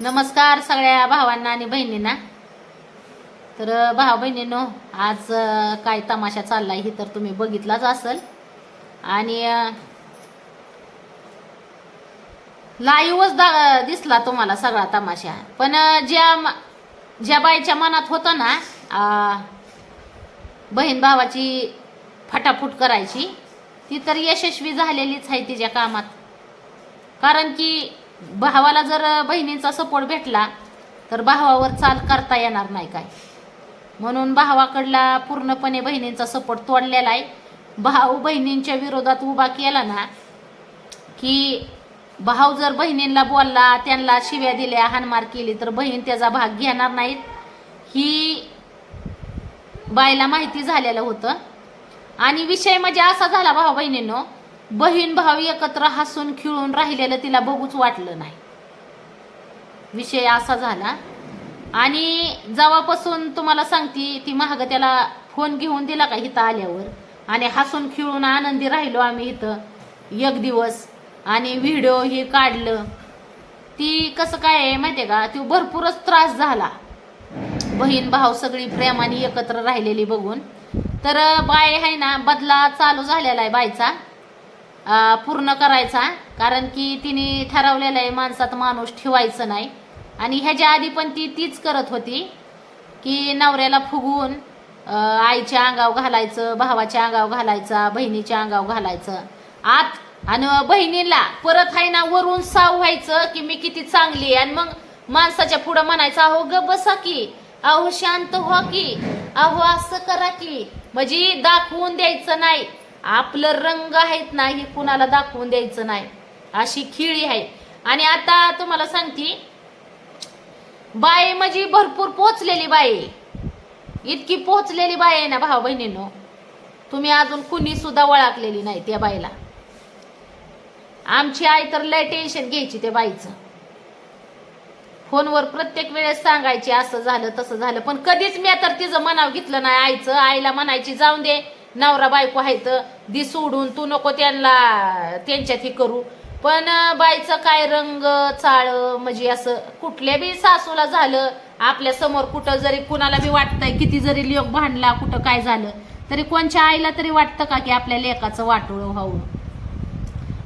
नमस्कार सगळ्या भावांना आणि बहिणींना. तर भाऊ बहिणींनो आज काय तमाशा चाललाय ही तर तुम्ही बघितलाच असल. आणि लाईव्हच दा दिसला तुम्हाला सगळा तमाशा. पण ज्या ज्या बाईच्या मनात होतं ना बहीण भावाची फटाफूट करायची ती तर यशस्वी झालेलीच आहे तिच्या कामात. कारण की भावाला जर बहिणीचा सपोर्ट भेटला तर भावावर चाल करता येणार नाही काय? म्हणून भावाकडला पूर्णपणे बहिणींचा सपोर्ट तोडलेला आहे. भाऊ बहिणींच्या विरोधात उभा केला ना की भाऊ जर बहिणींना बोलला त्यांना शिव्या दिल्या हानमार केली तर बहीण त्याचा भाग घेणार नाहीत. ही बायला माहिती झालेलं होतं. आणि विषय म्हणजे असा झाला भाऊ बहिणींनो बहीण भाऊ एकत्र हसून खिळून राहिलेलं तिला बघूच वाटलं नाही. विषय असा झाला. आणि जेव्हापासून तुम्हाला सांगते ती महाग त्याला फोन घेऊन दिला का इथं आल्यावर? आणि हसून खिळून आनंदी राहिलो आम्ही इथं एक दिवस. आणि व्हिडिओ हे काढलं. ती कसं काय आहे माहितीये का? ती भरपूरच त्रास झाला. बहीण भाऊ सगळी प्रेमाने एकत्र राहिलेली बघून. तर बाय आहे ना बदला चालू झालेला आहे बायचा पूर्ण करायचा कारण की तिने ठरवलेलं आहे माणसात माणूस ठेवायचं नाही. आणि ह्याच्या आधी पण ती तीच करत होती की नवऱ्याला फुगवून आईच्या अंगाव घालायचं भावाच्या अंगाव घालायचा बहिणीच्या अंगाव घालायचं. आत आणि बहिणीला परत आहे ना वरून साव व्हायचं की मी किती चांगली आहे. आणि मग माणसाच्या पुढं म्हणायचं अहो ग बसा की. अहो शांत व्हा की. अहो असं करा की. म्हणजे दाखवून द्यायचं नाही. आपलं रंग आहेत ना हे कुणाला दाखवून द्यायचं नाही. अशी खिळी आहे. आणि आता तुम्हाला सांगते बाई म्हणजे भरपूर पोचलेली बाई इतकी पोचलेली बाई आहे ना भाऊ बहिणींनो. तुम्ही अजून कुणी सुद्धा वळखलेली नाही त्या बाईला. आमची आई तर लय टेन्शन घ्यायची त्या बाईचं. फोनवर प्रत्येक वेळेस सांगायची असं झालं तसं झालं. पण कधीच मी तर तिचं मनाव घेतलं नाही आईचं. आईला म्हणायची जाऊन दे. नवरा बायको आहेत दिस सोडून तू नको त्यांना त्यांच्यात हे करू. पण बाईचं काय रंग चाळ म्हणजे असं कुठल्या बी सासूला झालं आपल्यासमोर कुठं जरी कुणाला बी वाटतंय किती जरी लोक भांडला कुठं काय झालं तरी कोणच्या आईला तरी वाटतं का की आपल्या लेकाचं वाटोळ व्हावं?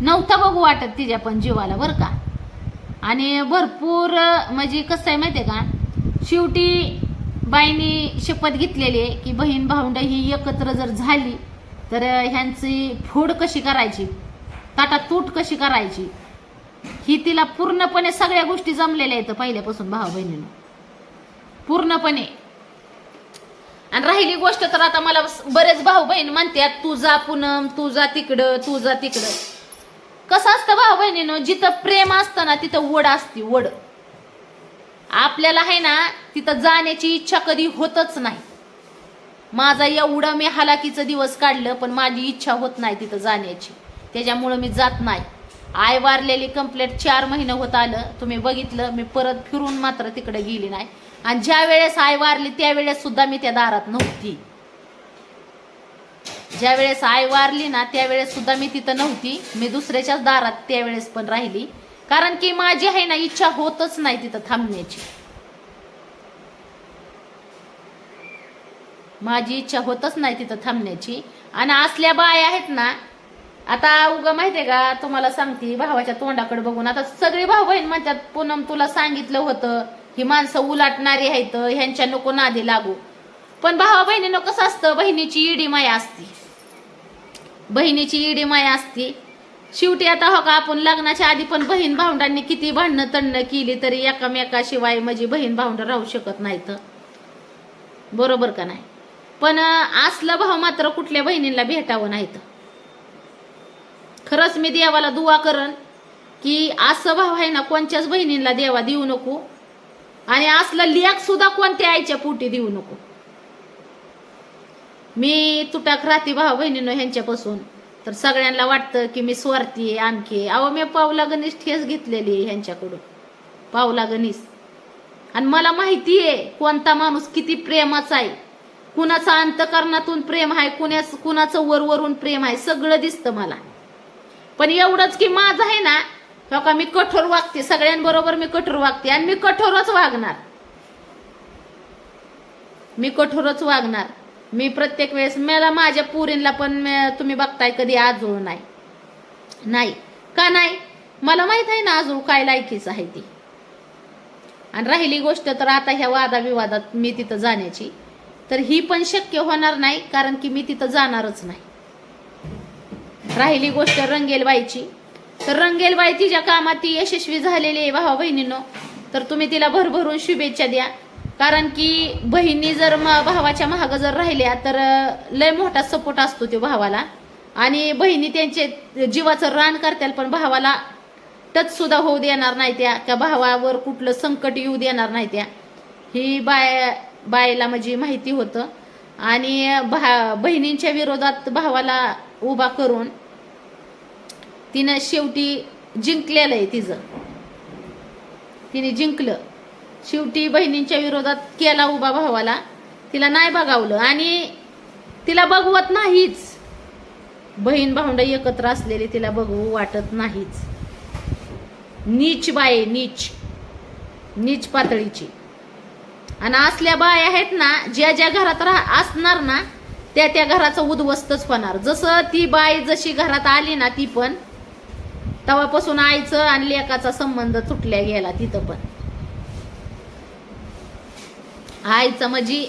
नव्हतं बघू वाटत तिच्या पण जीवाला बरं का? आणि भरपूर म्हणजे कसं आहे माहितीये का? शेवटी बाईंनी शपथ घेतलेली आहे की बहीण भावंड ही एकत्र जर झाली तर ह्यांची फोड कशी करायची? ताटात तूट कशी करायची? ही तिला पूर्णपणे सगळ्या गोष्टी जमलेल्या आहेत पहिल्यापासून भाऊ बहिणीनं. पूर्णपणे. आणि राहिली गोष्ट तर आता मला बरेच भाऊ बहीण म्हणतात तू जा पूनम तू जा तिकडं तू जा तिकडं. कसं असतं भाऊ बहिणीनं? जिथं प्रेम असतं ना तिथं वड असते वड. आपल्याला आहे ना तिथं जाण्याची इच्छा कधी होतच नाही. माझा एवढं मी हलाकीचं दिवस काढलं पण माझी इच्छा होत नाही तिथं जाण्याची. त्याच्यामुळं मी जात नाही. आय वारलेली कंप्लेट चार महिने होत आलं. तुम्ही बघितलं मी परत फिरून मात्र तिकडे गेली नाही. आणि ज्या वेळेस आय वारली त्यावेळेस सुद्धा मी त्या दारात नव्हती. ज्या वेळेस आय वारली ना त्यावेळेस सुद्धा मी तिथं नव्हती. मी दुसऱ्याच्याच दारात त्यावेळेस पण राहिली. कारण की माझी आहे ना इच्छा होतच नाही तिथं थांबण्याची. माझी इच्छा होतच नाही तिथं थांबण्याची. आणि असल्या बाय आहेत ना आता उगा माहितीये का तुम्हाला सांगते भावाच्या तोंडाकडे बघून. आता सगळी भाऊ बहीण म्हणतात पूनम तुला सांगितलं होतं ही माणसं उलाटणारी आहेत ह्यांच्या नको नादी लागू. पण भावा बहिणीनं कसं असतं बहिणीची इडी माया असती. बहिणीची इडी माया असती. शेवटी आता हो का आपण लग्नाच्या आधी पण बहीण भावंडांनी किती भांडणं तंडणं केली तरी एकामेकाशिवाय माझी बहीण भावंड राहू शकत नाहीत. बरोबर का नाही? पण असलं भाव मात्र कुठल्या बहिणींना भेटावं नाहीत. खरंच मी देवाला दुवा करन की असं भाव आहे ना कोणत्याच बहिणींना देवा देऊ नको. आणि असलं लेख सुद्धा कोणत्या आईच्या पोटी देऊ नको. मी तुटाक राहते भाऊ बहिणीनं ह्यांच्यापासून. तर सगळ्यांना वाटतं की मी स्वार्थी आहे आणखी अहो मी पावला गणेश ठेस घेतलेली आहे ह्यांच्याकडून. पावला गणेश. आणि मला माहिती आहे कोणता माणूस किती प्रेमाचा आहे. कुणाचा अंतकरणातून प्रेम आहे कुणाच कुणाचं वरवरून प्रेम आहे सगळं दिसतं मला. पण एवढंच की माझं आहे ना हो का मी कठोर वागते सगळ्यांबरोबर मी कठोर वागते आणि मी कठोरच वागणार. मी कठोरच वागणार. मी प्रत्येक वेळेस मला माझ्या पुरींला पण तुम्ही बघताय कधी आजोळ नाही. नाही. का नाही? मला माहीत आहे ना आजोळ काय लायकीच आहे ती. आणि राहिली गोष्ट तर आता ह्या वादाविवादात मी तिथं जाण्याची. तर ही पण शक्य होणार नाही कारण की मी तिथं जाणारच नाही. राहिली गोष्ट रंगेलबाईची. तर रंगेलबाई तिच्या कामात ती यशस्वी झालेली आहे. भावा बहिणीनो तर तुम्ही तिला भरभरून शुभेच्छा द्या. कारण की बहिणी जर म- भावाच्या महाग जर राहिल्या तर लय मोठा सपोर्ट असतो तो भावाला. आणि बहिणी त्यांचे जीवाचं रान करतात पण भावाला टच सुद्धा होऊ देणार नाही त्या. का भावावर कुठलं संकट येऊ देणार नाही त्या. ही बाय बायला म्हणजे माहिती होतं. आणि भा बहिणींच्या विरोधात भावाला उभा करून तिनं शेवटी जिंकलेलं आहे तिचं. तिने जिंकलं. शेवटी बहिणींच्या विरोधात केला उभा भावाला. तिला नाही बघावलं आणि तिला बघवत नाहीच. बहीण भावंड एकत्र असलेली तिला बघू वाटत नाहीच. नीच बाय नीच. नीच पातळीची. आणि असल्या बाय आहेत ना ज्या ज्या घरात राह असणार ना त्या त्या घराचं उद्ध्वस्तच होणार. जसं ती बाई जशी घरात आली ना ती पण तेव्हापासून आईचं आणि लेकाचा संबंध तुटल्या गेला तिथं पण. आईचं म्हणजे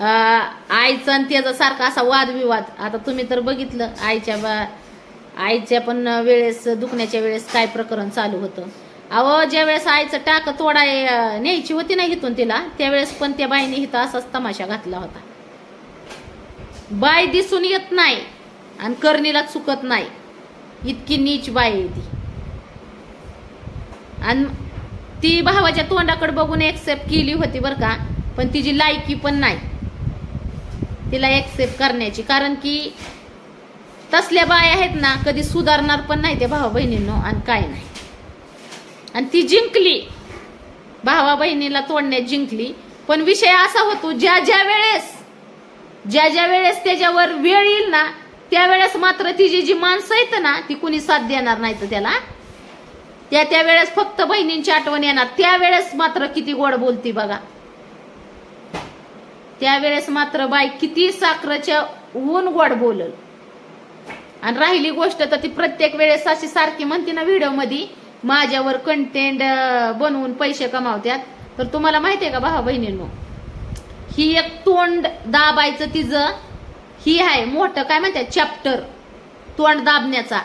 आईचं आणि त्याचा सारखा असा वादविवाद. आता तुम्ही तर बघितलं आईच्या बा आईच्या पण वेळेस दुखण्याच्या वेळेस काय प्रकरण चालू होतं. अहो ज्या वेळेस आईचं टाक तोडाय न्यायची होती ना इथून तिला त्यावेळेस पण त्या बाईने हिथं असाच तमाशा घातला होता. बाय दिसून येत नाही आणि करणीला चुकत नाही. इतकी नीच बाई आहे ती. आणि ती भावाच्या तोंडाकडे बघून एक्सेप्ट केली होती बरं का. पण तिची लायकी पण नाही. तिला एक्सेप्ट करण्याची. कारण की तसल्या बाय आहेत ना कधी सुधारणार पण नाही त्या भावा बहिणींनो आणि काय नाही. आणि ती जिंकली. भावा बहिणीला तोडण्यात जिंकली. पण विषय असा होतो ज्या ज्या वेळेस ज्या ज्या वेळेस त्याच्यावर वेळ येईल ना त्यावेळेस मात्र तिची जी माणसं आहेत ना ती कुणी साथ देणार नाही तर त्याला. त्या त्यावेळेस फक्त बहिणींची आठवण येणार. त्यावेळेस मात्र किती गोड बोलती बघा. त्यावेळेस मात्र बाई किती साखरेच्या ऊन गोड बोलल. आणि राहिली गोष्ट तर ती प्रत्येक वेळेस अशी सारखी म्हणते ना व्हिडिओमध्ये माझ्यावर कंटेंट बनवून पैसे कमावत्यात. तर तुम्हाला माहितीये का भावा बहिणींनो? ही एक तोंड दाबायचं तिचं ही आहे मोठं काय म्हणतात चॅप्टर तोंड दाबण्याचा.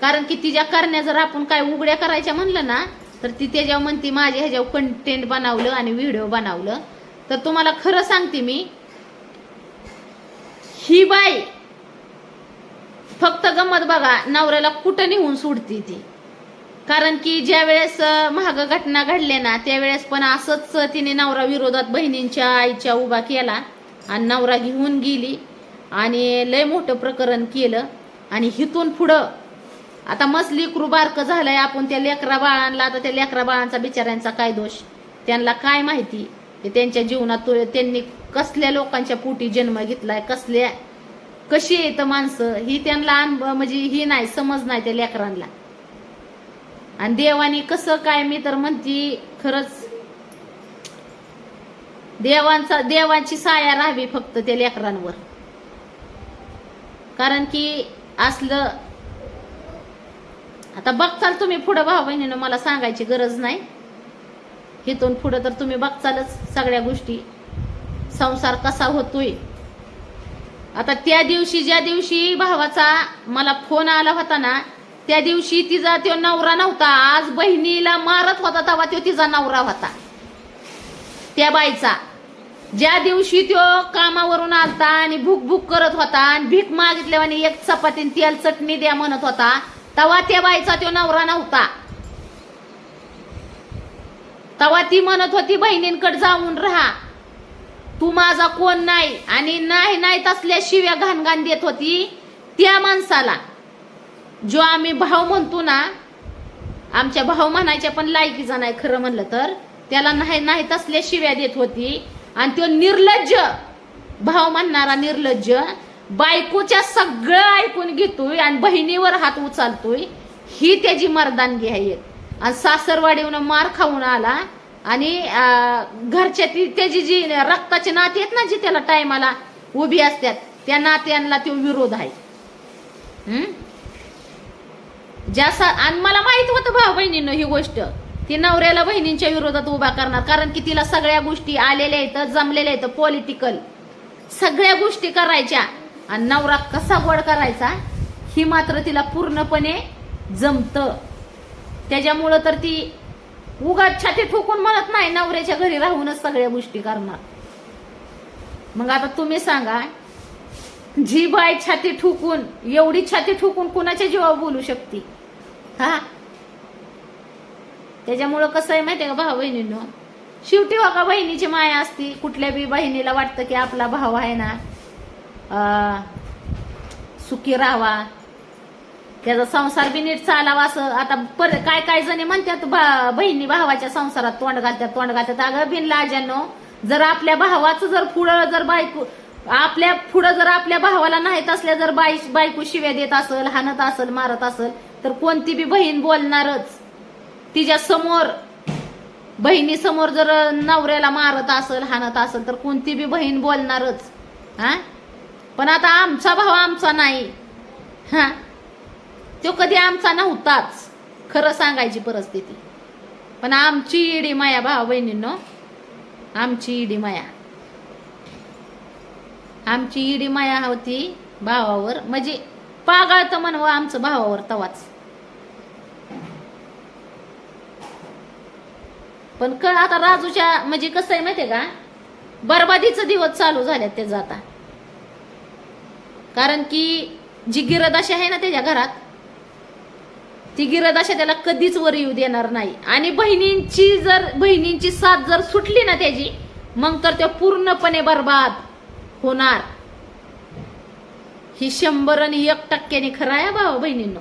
कारण की तिच्या करण्या जर आपण काय उघड्या करायच्या म्हणलं ना तर ती त्याच्यावर म्हणते माझ्या ह्याच्यावर कंटेंट बनवलं आणि व्हिडिओ बनवलं. तर तुम्हाला खरं सांगते मी ही बाई फक्त गमत बघा नवऱ्याला कुठं निघून सोडती ती. कारण की ज्या वेळेस महाग घटना घडल्या ना त्यावेळेस पण असंच तिने नवरा विरोधात बहिणींच्या आईच्या उभा केला आणि नवरा घेऊन गेली आणि लय मोठं प्रकरण केलं आणि हिथून पुढं आता मसली बारक झालंय आपण त्या लेकरा बाळांना आता त्या लेकरा बाळांचा बिचाऱ्यांचा काय दोष? त्यांना काय माहिती? त्यांच्या जीवनात त्यांनी कसल्या लोकांच्या पोटी जन्म घेतलाय कसल्या कशी येत माणसं? ही त्यांना म्हणजे ही नाही समज नाही त्या लेकरांना. आणि देवानी कसं काय मी तर म्हणती खरंच देवांचा देवाची साया राहावी फक्त त्या लेकरांवर. कारण की असलं आता बघताल तुम्ही पुढं भाऊ बहिणीनं मला सांगायची गरज नाही. इथून पुढं तर तुम्ही बघचालच सगळ्या गोष्टी. संसार कसा होतोय. आता त्या दिवशी ज्या दिवशी भावाचा मला फोन आला होता ना त्या दिवशी तिचा तो नवरा नव्हता. आज बहिणीला मारत होता तेव्हा तो तिचा नवरा होता. त्या बाईचा. ज्या दिवशी तो कामावरून आलता आणि भूक भूक करत होता आणि भीक मागितल्यावर एक चपाती तेल चटणी द्या म्हणत होता तेव्हा त्या बाईचा तो नवरा नव्हता. तेव्हा ती म्हणत होती बहिणींकडे जाऊन राहा. तू माझा कोण नाही आणि नाही नाही तसल्या शिव्या घाणघाण देत होती त्या माणसाला. जो आम्ही भाव म्हणतो ना आमच्या भाव म्हणायच्या पण लायकीचा नाही खरं म्हणलं तर. त्याला नाही नाही तसल्या शिव्या देत होती. आणि तो निर्लज्ज भाव म्हणणारा निर्लज्ज बायकोच्या सगळं ऐकून घेतोय आणि बहिणीवर हात उचलतोय. ही त्याची मर्दानगी आहे. आणि सासरवाडीहून मार खाऊन आला. आणि घरच्या ती त्याची जी रक्ताची नाती आहेत ना जी त्याला टायमाला उभी असतात त्या नात्यांना तो विरोध आहे. ज्या आणि मला माहीत होतं भाऊ बहिणीनं ही गोष्ट. ती नवऱ्याला बहिणींच्या विरोधात उभा करणार. कारण की तिला सगळ्या गोष्टी आलेल्या आहेत जमलेल्या आहेत पॉलिटिकल सगळ्या गोष्टी करायच्या. आणि नवरा कसा गोड करायचा ही मात्र तिला पूर्णपणे जमतं. त्याच्यामुळं तर ती उगाच छाती ठोकून म्हणत नाही नवऱ्याच्या घरी राहूनच सगळ्या गोष्टी करणार. मग आता तुम्ही सांगा जी बाय छाती ठुकून एवढी छाती ठुकून कुणाच्या जीवावर बोलू शकते? हा? त्याच्यामुळं कसं आहे माहितीये का भाऊ बहिणीनं? शेवटी बघा बहिणीची माया असती कुठल्या बी बहिणीला वाटतं की आपला भाव आहे ना सुखी राहावा. त्याचा संसार बी नीट चालावा असं. आता पर काय काय जणी म्हणतात बहिणी भावाच्या संसारात तोंड घालतात तोंड घालतात. अगं बिन लाजानो जर आपल्या भावाचं जर पुढं जर बायको आपल्या पुढं जर आपल्या भावाला नाहीत असल्या जर बाई बायको शिव्या देत असेल हाणत असेल मारत असेल तर कोणती बी बहीण बोलणारच. तिच्या समोर बहिणी समोर जर नवऱ्याला मारत असेल हाणत असेल तर कोणती बी बहीण बोलणारच. हा? पण आता आमचा भाव आमचा नाही. हा? तो कधी आमचा नव्हताच. खरं सांगायची परिस्थिती. पण आमची इडी माया भावा बहिणींनो आमची इडी माया. आमची इडी माया होती भावावर. म्हणजे पागाळतं म्हणवं आमचं भावावर तवाच. पण क आता राजूच्या म्हणजे कसं आहे माहितीये का? बरबादीचं दिवस चालू झाल्यात त्याचं आता. कारण की जी गिरदाशी आहे ना त्याच्या घरात ती गिरदाशा त्याला कधीच वर येऊ देणार नाही. आणि बहिणींची जर बहिणींची साथ जर सुटली ना त्याची मग तर त्या पूर्णपणे बर्बाद होणार. ही शंभर आणि एक टक्क्याने खरं आहे भावा बहिणींनो.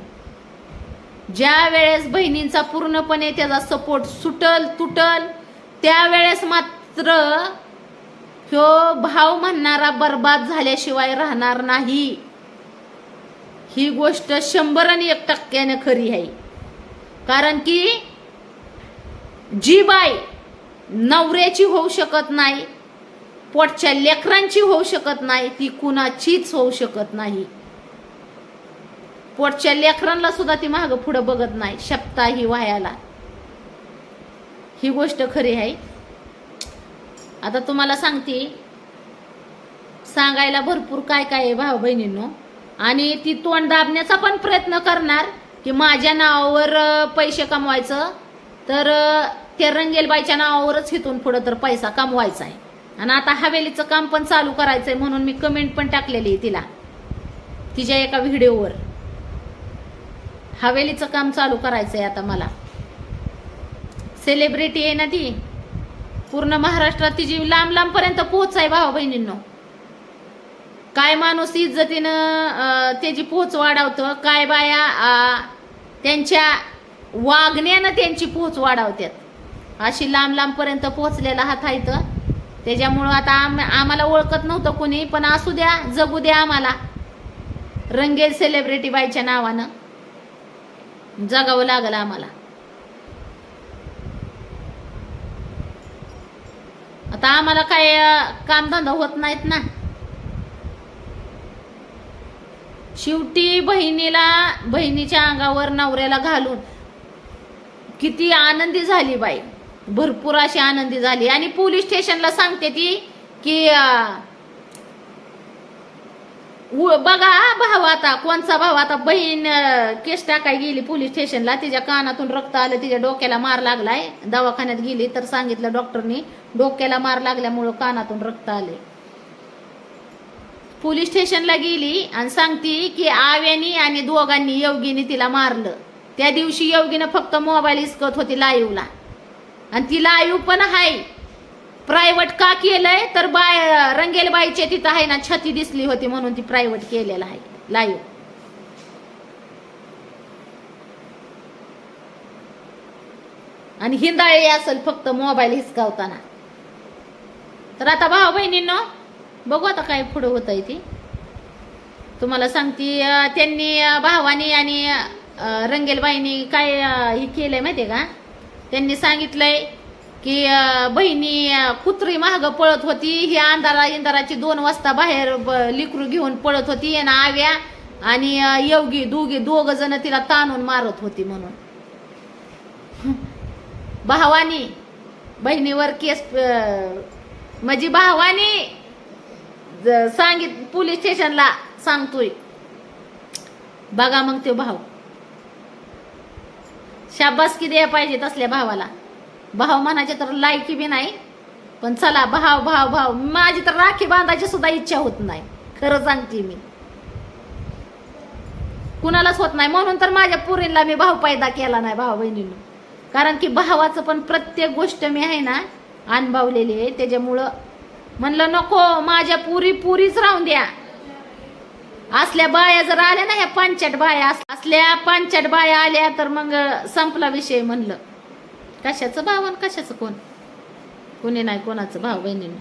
ज्या वेळेस बहिणींचा पूर्णपणे त्याचा सपोर्ट सुटल तुटल त्यावेळेस मात्र ह्यो भाव म्हणणारा बर्बाद झाल्याशिवाय राहणार नाही. ही गोष्ट शंभर आणि एक टक्क्याने खरी आहे. कारण की जी बाई नवऱ्याची होऊ शकत नाही पोटच्या लेकरांची होऊ शकत नाही ती कुणाचीच होऊ शकत नाही. पोटच्या लेकरांना सुद्धा ती मागं पुढं बघत नाही शपता ही वायाला ही गोष्ट खरी आहे. आता तुम्हाला सांगते सांगायला भरपूर काय काय आहे भाऊ बहिणींनो आणि ती तोंड दाबण्याचा पण प्रयत्न करणार की माझ्या नावावर पैसे कमवायचं. तर ते रंगेलबाईच्या नावावरच हिथून पुढं तर पैसा कमवायचा आहे. आणि आता हवेलीचं काम पण चालू करायचंय म्हणून मी कमेंट पण टाकलेली आहे तिला तिच्या एका व्हिडिओवर. हवेलीचं काम चालू करायचंय आता मला. सेलिब्रिटी आहे ना ती. पूर्ण महाराष्ट्रात तिची लांब लांबपर्यंत पोहोच आहे भावा बहिणींनो. काय माणूस इज्जतीनं त्याची पोच वाढवतं काय बाया त्यांच्या वागण्यानं त्यांची पोच वाढवतात. अशी लांब लांबपर्यंत पोचलेला पोहोचलेला हात आहे तर त्याच्यामुळं आता आम आम्हाला ओळखत नव्हतं कोणी पण असू द्या जगू द्या आम्हाला. रंगेल सेलिब्रिटी बाईच्या नावानं. जगावं लागलं आम्हाला. आता आम्हाला काय कामधंदा होत नाहीत ना. शेवटी बहिणीला बहिणीच्या अंगावर नवऱ्याला घालून किती आनंदी झाली बाई. भरपूर अशी आनंदी झाली. आणि पोलीस स्टेशनला सांगते ती की बघा भाव आता कोणचा भाव आता? बहीण केस टाकाय गेली पोलीस स्टेशनला तिच्या कानातून रक्त आलं तिच्या डोक्याला मार लागलाय. दवाखान्यात गेली तर सांगितलं डॉक्टरनी डोक्याला मार लागल्यामुळं कानातून रक्त आले पोलीस स्टेशनला गेली आणि सांगती की आव्यानी आणि दोघांनी योगीने तिला मारलं. त्या दिवशी योगीनं फक्त मोबाईल इसकत होती लाईव्हला आणि ती लाईव्ह पण आहे प्रायव्हेट का केलंय? तर बाय रंगेलबाईच्या तिथं आहे ना छती दिसली होती म्हणून ती प्रायव्हेट केलेलं आहे. लाईव्ह आणि हिंदाळी असेल फक्त मोबाईल हिसकावताना. तर आता भाऊ बहिणींनो बघू आता काय पुढं होत आहे ती. तुम्हाला सांगते त्यांनी भावानी आणि रंगेलबाईनी रंगेलबाईंनी काय अं, हे केलंय माहिती का? त्यांनी सांगितलंय की बहिणी कुत्री महाग पळत होती. ही अंधारा इंदाराची दोन वाजता बाहेर ब- लिकरू घेऊन पळत होती. आणि आव्या आणि अं, योगी दोघी दोघ जण तिला ताणून मारत होती म्हणून. भावानी बहिणीवर केस म्हणजे भावानी सांगित पोलीस स्टेशनला सांगतोय. बघा मग तो भाव शाबासकी द्या पाहिजे तसल्या भावाला. भाव म्हणायचे तर लायकी बी नाही. पण चला भाव भाव भाव माझी तर राखी बांधायची सुद्धा इच्छा होत नाही. खरं सांगते मी. कुणालाच होत नाही. म्हणून तर माझ्या पुरीला मी भाव पैदा केला नाही भाऊ बहिणीनं. कारण की भावाचं पण प्रत्येक गोष्ट मी आहे ना अनुभवलेली आहे. त्याच्यामुळं म्हणलं नको माझ्या पुरी पुरीच राहून द्या. असल्या बाया जर आल्या ना ह्या पांचट बाया असल्या पांचट बाया आल्या तर मग संपला विषय म्हणलं. कशाचं भाव आणि कशाचं कोण? कोणी नाही कोणाचं भाव बहिणीनं